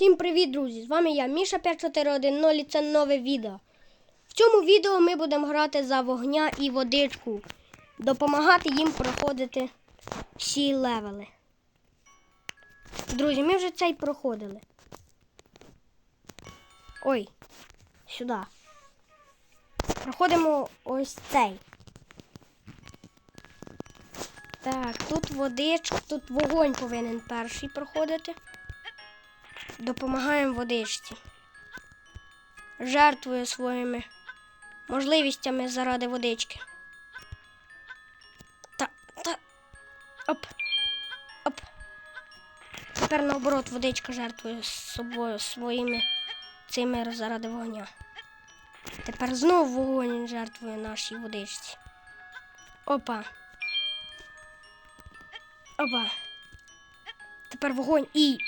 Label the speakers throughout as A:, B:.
A: Всім привіт, друзі! З вами я, Міша 5410 і це нове відео. В цьому відео ми будемо грати за вогня і водичку, допомагати їм проходити всі левели. Друзі, ми вже цей проходили. Ой, сюди. Проходимо ось цей. Так, тут водичка, тут вогонь повинен перший проходити. Допомагаємо водичці. Жертвую своїми можливостями заради водички. Та, та. Оп. Оп. Тепер наоборот водичка жертвує собою своїми цими заради вогня. Тепер знову вогонь жертвує нашій водичці. Опа. Опа. Тепер вогонь і.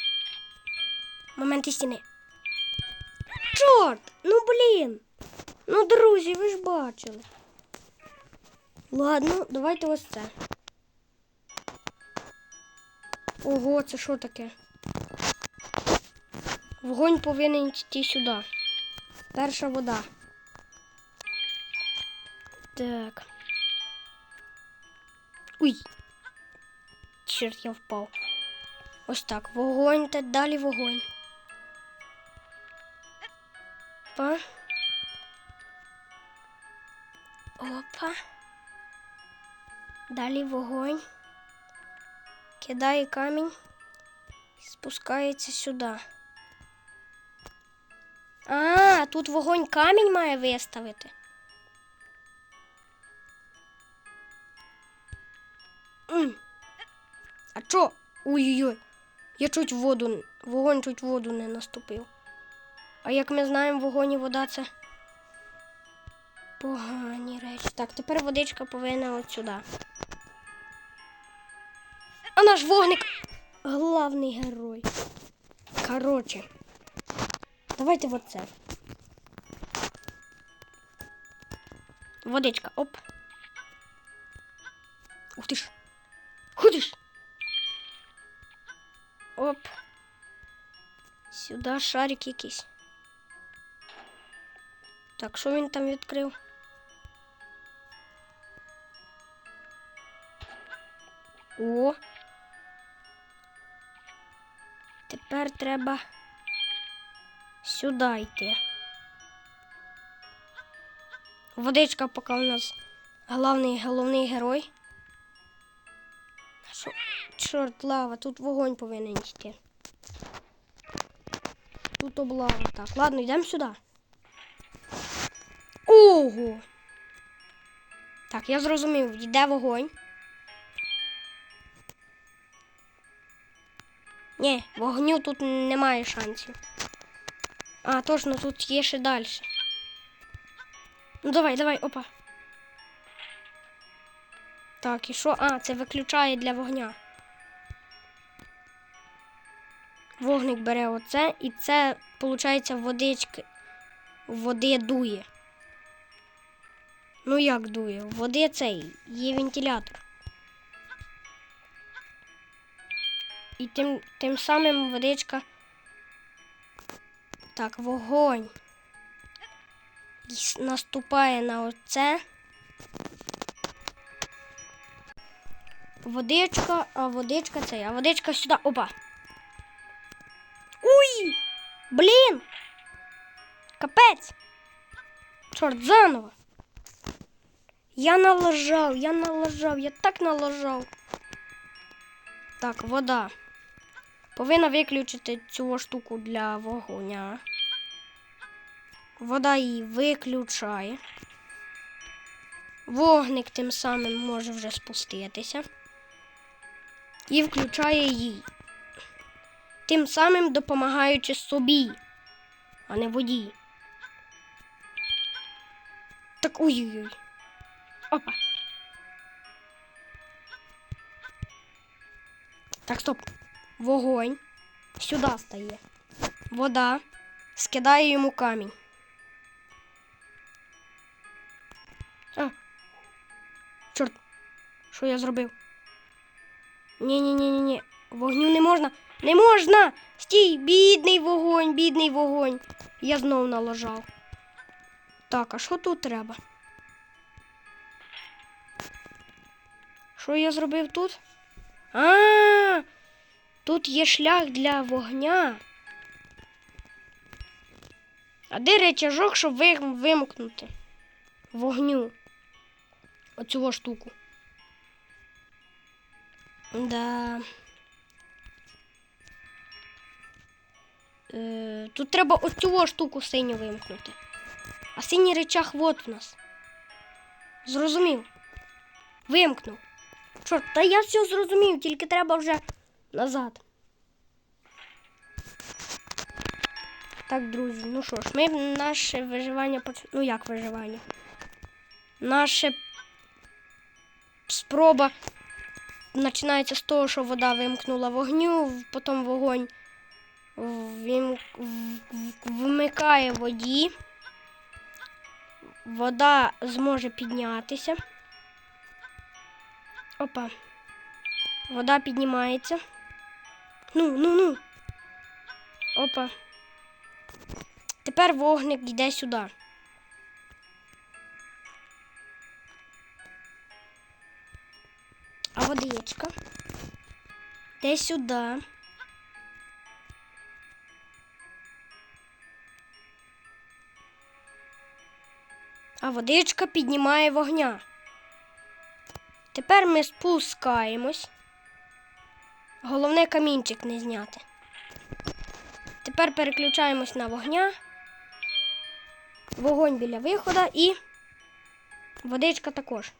A: Момент істини. Чорт! Ну блін! Ну, друзі, ви ж бачили. Ладно, давайте ось це. Ого, це що таке? Вогонь повинен йти сюди. Перша вода. Так. Уй. Чорт, я впав. Ось так. Вогонь та далі вогонь. Опа. Опа. Далі вогонь. Кидає камінь. Спускається сюди. А, тут вогонь камінь має виставити. М. А чо? Ой-ой-ой. Я чуть воду, вогонь чуть воду не наступив. А як ми знаємо, вогонь і вода це погані речі. Так, тепер водичка повинна от сюди. А наш вогник главний герой. Короче. Давайте вот це. Водичка, оп. Ух ти ж. Ходиш. Оп. Сюди шарик якийсь. Так, що він там відкрив? О. Тепер треба сюди йти. Водичка поки у нас головний головний герой. Що? Чорт, лава, тут вогонь повинен йти. Тут облава. Так, ладно, йдемо сюди. Ого! Так, я зрозумів, йде вогонь. Ні, вогню тут немає шансів. А, точно, тут є ще далі. Ну давай, давай, опа. Так, і що? А, це виключає для вогня. Вогник бере оце, і це, виходить, водички. Води дує. Ну як дує? Води цей є вентилятор. І тим, тим самим водичка. Так, вогонь. І наступає на оце. Водичка, а водичка цей, а водичка сюди. Опа. Уй! Блін! Капець! Чорт, заново. Я налажав, я налажав, я так налажав. Так, вода. Повинна виключити цю штуку для вогоня. Вода її виключає. Вогник тим самим може вже спуститися. І включає її. Тим самим допомагаючи собі, а не воді. Так ой-ой-ой. Опа. Так, стоп. Вогонь. Сюди стає. Вода. Скидає йому камінь. А. Чорт. Що я зробив? Ні-ні-ні-ні. Вогню не можна. Не можна! Стій, бідний вогонь, бідний вогонь. Я знов налажав. Так, а що тут треба? Що я зробив тут? А, тут є шлях для вогня. А де речажок, щоб вимкнути вогню? Оцю штуку. Да. Е, тут треба оцю штуку синю вимкнути. А синій речах от у нас. Зрозумів. Вимкнув. Чорт, та я все зрозумів, тільки треба вже назад. Так, друзі, ну що ж, ми наше виживання. Ну як виживання? Наше спроба починається з того, що вода вимкнула вогню, потім вогонь вим... вмикає воді. Вода зможе піднятися. Опа. Вода піднімається. Ну, ну, ну. Опа. Тепер вогник йде сюди. А водичка. Йде сюди. А водичка піднімає вогня. Тепер ми спускаємось. Головне камінчик не зняти. Тепер переключаємось на вогня. Вогонь біля виходу і водичка також.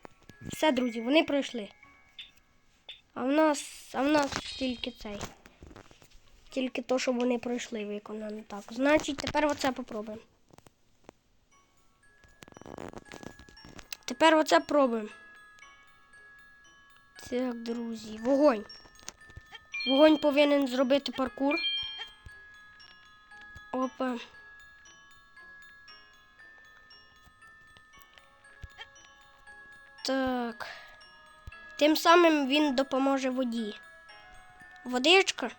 A: Все, друзі, вони пройшли. А в нас, а в нас тільки цей. Тільки то, що вони пройшли виконано так. Значить, тепер оце попробуємо. Тепер оце пробуємо. Так, друзі, вогонь. Вогонь повинен зробити паркур. Опа. Так. Тим самим він допоможе воді. Водичка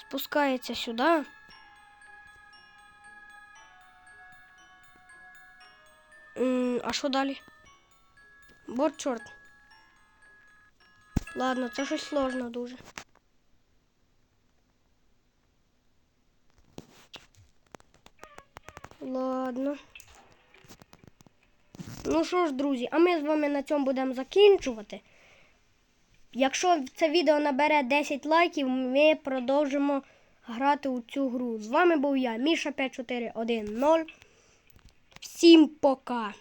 A: спускається сюди. А що далі? Бо чорт. Ладно, це щось сложно дуже. Ладно. Ну що ж, друзі, а ми з вами на цьому будемо закінчувати. Якщо це відео набере 10 лайків, ми продовжимо грати у цю гру. З вами був я, Міша 5410. Всім пока!